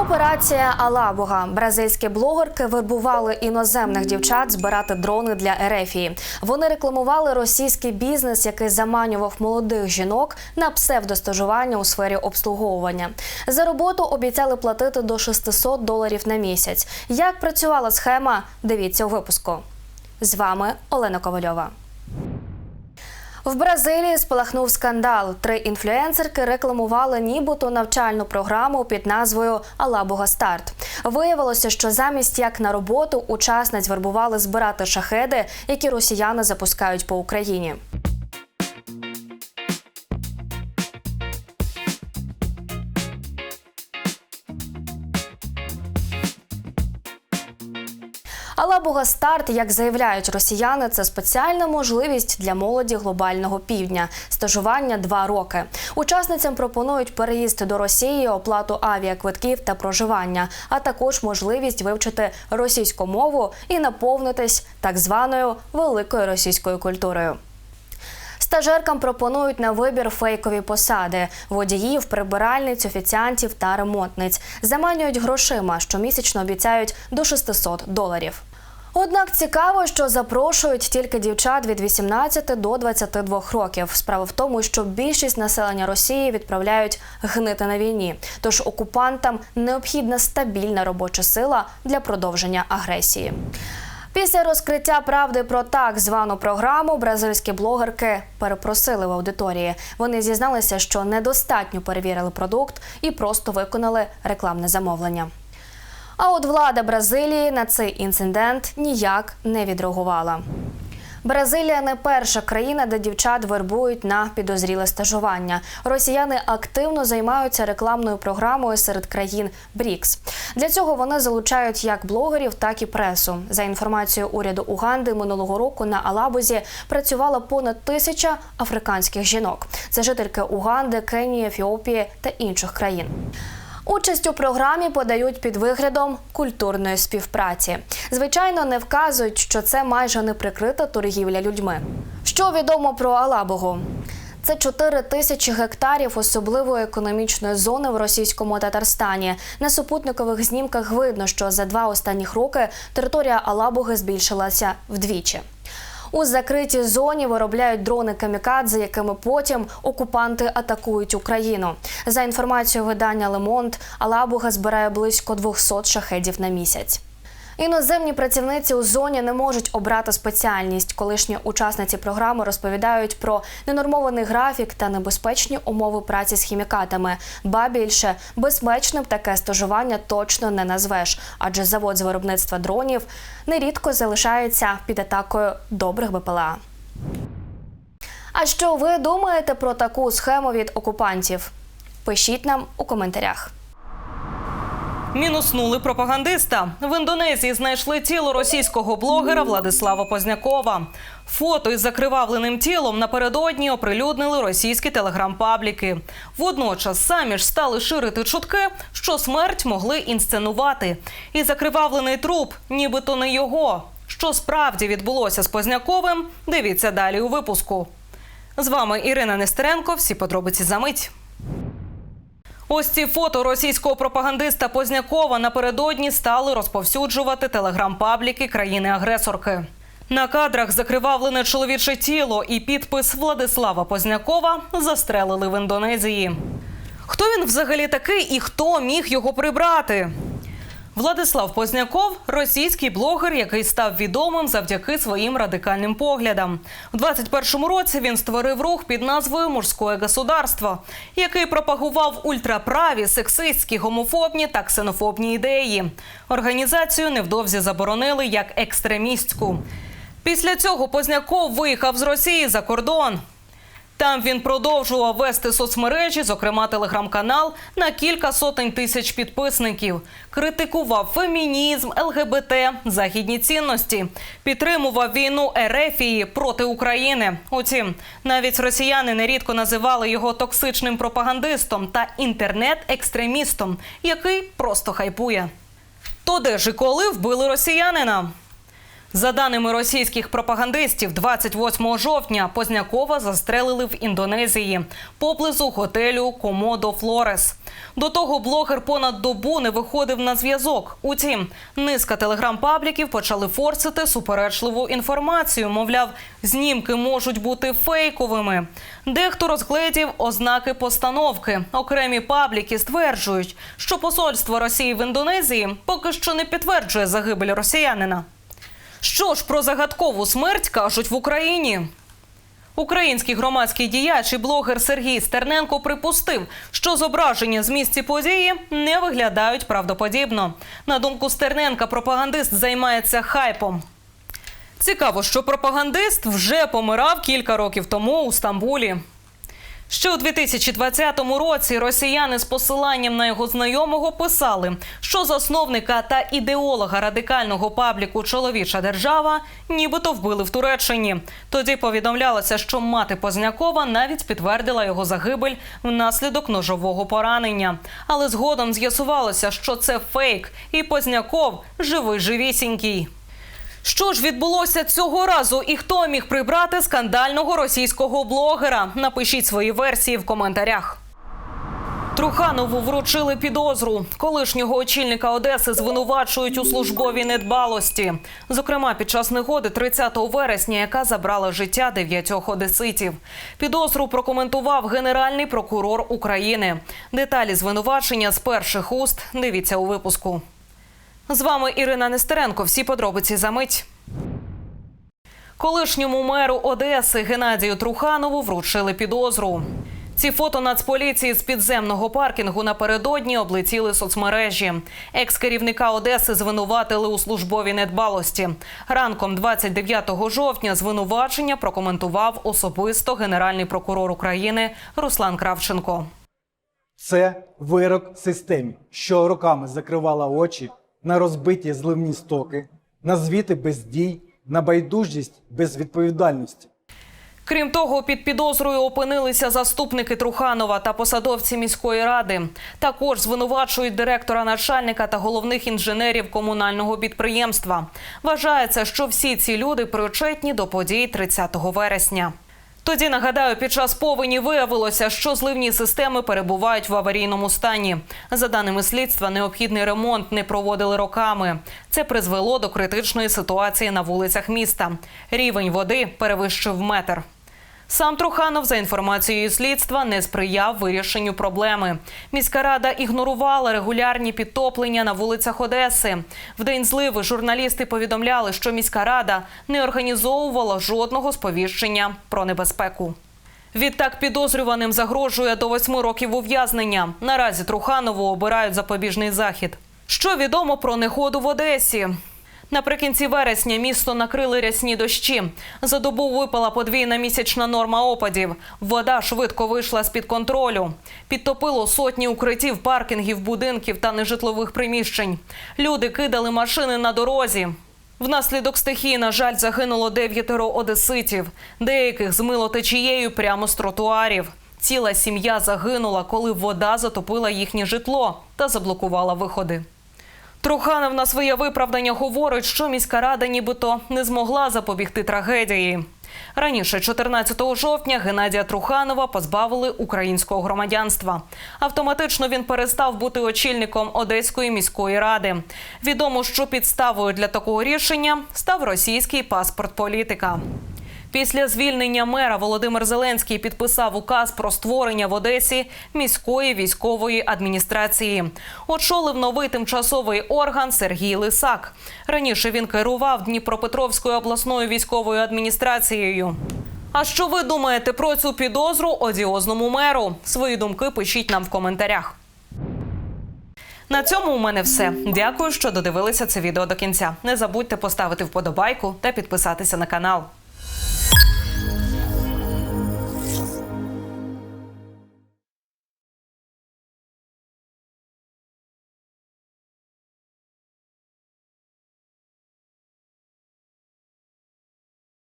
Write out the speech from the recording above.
Операція Алабуга. Бразильські блогерки вербували іноземних дівчат збирати дрони для Ерефії. Вони рекламували російський бізнес, який заманював молодих жінок на псевдостажування у сфері обслуговування. За роботу обіцяли платити до 600 доларів на місяць. Як працювала схема? Дивіться у випуску. З вами Олена Ковальова. В Бразилії спалахнув скандал. Три інфлюенсерки рекламували нібито навчальну програму під назвою Алабуга Старт. Виявилося, що замість як на роботу учасниць вербували збирати шахеди, які росіяни запускають по Україні. Алабуга старт, як заявляють росіяни, це спеціальна можливість для молоді глобального півдня. Стажування два роки. Учасницям пропонують переїзд до Росії, оплату авіаквитків та проживання, а також можливість вивчити російську мову і наповнитись так званою великою російською культурою. Стажеркам пропонують на вибір фейкові посади: водіїв, прибиральниць, офіціантів та ремонтниць. Заманюють грошима, щомісячно обіцяють до 600 доларів. Однак цікаво, що запрошують тільки дівчат від 18 до 22 років. Справа в тому, що більшість населення Росії відправляють гнити на війні. Тож окупантам необхідна стабільна робоча сила для продовження агресії. Після розкриття правди про так звану програму бразильські блогерки перепросили в аудиторії. Вони зізналися, що недостатньо перевірили продукт і просто виконали рекламне замовлення. А от влада Бразилії на цей інцидент ніяк не відреагувала. Бразилія не перша країна, де дівчат вербують на підозріле стажування. Росіяни активно займаються рекламною програмою серед країн БРІКС. Для цього вони залучають як блогерів, так і пресу. За інформацією уряду Уганди, минулого року на Алабузі працювало понад тисяча африканських жінок. Це жительки Уганди, Кенії, Ефіопії та інших країн. Участь у програмі подають під виглядом культурної співпраці. Звичайно, не вказують, що це майже неприкрита торгівля людьми. Що відомо про Алабугу? Це 4 тисячі гектарів особливої економічної зони в російському Татарстані. На супутникових знімках видно, що за два останніх роки територія Алабуги збільшилася вдвічі. У закритій зоні виробляють дрони камікадзе, якими потім окупанти атакують Україну. За інформацією видання Лемонт, Алабуга збирає близько 200 шахедів на місяць. Іноземні працівниці у зоні не можуть обрати спеціальність. Колишні учасниці програми розповідають про ненормований графік та небезпечні умови праці з хімікатами. Ба більше безпечним таке стажування точно не назвеш, адже завод з виробництва дронів нерідко залишається під атакою добрих БПЛА. А що ви думаєте про таку схему від окупантів? Пишіть нам у коментарях. Мінуснули пропагандиста. В Індонезії знайшли тіло російського блогера Владислава Познякова. Фото із закривавленим тілом напередодні оприлюднили російські телеграм-пабліки. Водночас самі ж стали ширити чутки, що смерть могли інсценувати. І закривавлений труп, нібито не його. Що справді відбулося з Позняковим? Дивіться далі у випуску. З вами Ірина Нестеренко. Всі подробиці за мить. Ось ці фото російського пропагандиста Познякова напередодні стали розповсюджувати телеграм-пабліки країни-агресорки. На кадрах закривавлене чоловіче тіло і підпис Владислава Познякова застрелили в Індонезії. Хто він взагалі такий і хто міг його прибрати? Владислав Позняков російський блогер, який став відомим завдяки своїм радикальним поглядам. У 21-му році він створив рух під назвою Мужське государство, який пропагував ультраправі, сексистські, гомофобні та ксенофобні ідеї. Організацію невдовзі заборонили як екстремістську. Після цього Позняков виїхав з Росії за кордон. Там він продовжував вести соцмережі, зокрема телеграм-канал, на кілька сотень тисяч підписників. Критикував фемінізм, ЛГБТ, західні цінності, підтримував війну Ерефії проти України. Утім, навіть росіяни нерідко називали його токсичним пропагандистом та інтернет-екстремістом, який просто хайпує. То де ж і коли вбили росіянина? За даними російських пропагандистів, 28 жовтня Познякова застрелили в Індонезії поблизу готелю Комодо Флорес. До того блогер понад добу не виходив на зв'язок. Утім, низка телеграм-пабліків почали форсити суперечливу інформацію. Мовляв, знімки можуть бути фейковими. Дехто розгледів ознаки постановки. Окремі пабліки стверджують, що посольство Росії в Індонезії поки що не підтверджує загибель росіянина. Що ж про загадкову смерть кажуть в Україні? Український громадський діяч і блогер Сергій Стерненко припустив, що зображення з місці події не виглядають правдоподібно. На думку Стерненка, пропагандист займається хайпом. Цікаво, що пропагандист вже помирав кілька років тому у Стамбулі. Ще у 2020 році росіяни з посиланням на його знайомого писали, що засновника та ідеолога радикального пабліку Чоловіча держава нібито вбили в Туреччині. Тоді повідомлялося, що мати Познякова навіть підтвердила його загибель внаслідок ножового поранення. Але згодом з'ясувалося, що це фейк, і Позняков живий живісінький. Що ж відбулося цього разу, і хто міг прибрати скандального російського блогера? Напишіть свої версії в коментарях. Труханову вручили підозру. Колишнього очільника Одеси звинувачують у службовій недбалості. Зокрема, під час негоди 30 вересня, яка забрала життя дев'ятьох одеситів. Підозру прокоментував генеральний прокурор України. Деталі звинувачення з перших уст дивіться у випуску. З вами Ірина Нестеренко. Всі подробиці за мить. Колишньому меру Одеси Геннадію Труханову вручили підозру. Ці фото Нацполіції з підземного паркінгу напередодні облетіли соцмережі. Екс-керівника Одеси звинуватили у службовій недбалості. Ранком 29 жовтня звинувачення прокоментував особисто генеральний прокурор України Руслан Кравченко. Це вирок системі, що роками закривала очі на розбиті зливні стоки, на звіти без дій, на байдужість без відповідальності. Крім того, під підозрою опинилися заступники Труханова та посадовці міської ради. Також звинувачують директора, начальника та головних інженерів комунального підприємства. Вважається, що всі ці люди причетні до подій 30 вересня. Тоді нагадаю, під час повені виявилося, що зливні системи перебувають в аварійному стані. За даними слідства, необхідний ремонт не проводили роками. Це призвело до критичної ситуації на вулицях міста. Рівень води перевищив метр. Сам Труханов, за інформацією слідства, не сприяв вирішенню проблеми. Міська рада ігнорувала регулярні підтоплення на вулицях Одеси. В день зливи журналісти повідомляли, що міська рада не організовувала жодного сповіщення про небезпеку. Відтак підозрюваним загрожує до восьми років ув'язнення. Наразі Труханову обирають запобіжний захід. Що відомо про негоду в Одесі? Наприкінці вересня місто накрили рясні дощі. За добу випала подвійна місячна норма опадів. Вода швидко вийшла з під контролю. Підтопило сотні укриттів, паркінгів, будинків та нежитлових приміщень. Люди кидали машини на дорозі. Внаслідок стихії, на жаль, загинуло дев'ятеро одеситів. Деяких змило течією прямо з тротуарів. Ціла сім'я загинула, коли вода затопила їхнє житло та заблокувала виходи. Труханов на своє виправдання говорить, що міська рада нібито не змогла запобігти трагедії. Раніше, 14 жовтня, Геннадія Труханова позбавили українського громадянства. Автоматично він перестав бути очільником Одеської міської ради. Відомо, що підставою для такого рішення став російський паспорт політика. Після звільнення мера Володимир Зеленський підписав указ про створення в Одесі міської військової адміністрації. Очолив новий тимчасовий орган Сергій Лисак. Раніше він керував Дніпропетровською обласною військовою адміністрацією. А що ви думаєте про цю підозру одіозному меру? Свої думки пишіть нам в коментарях. На цьому у мене все. Дякую, що додивилися це відео до кінця. Не забудьте поставити вподобайку та підписатися на канал.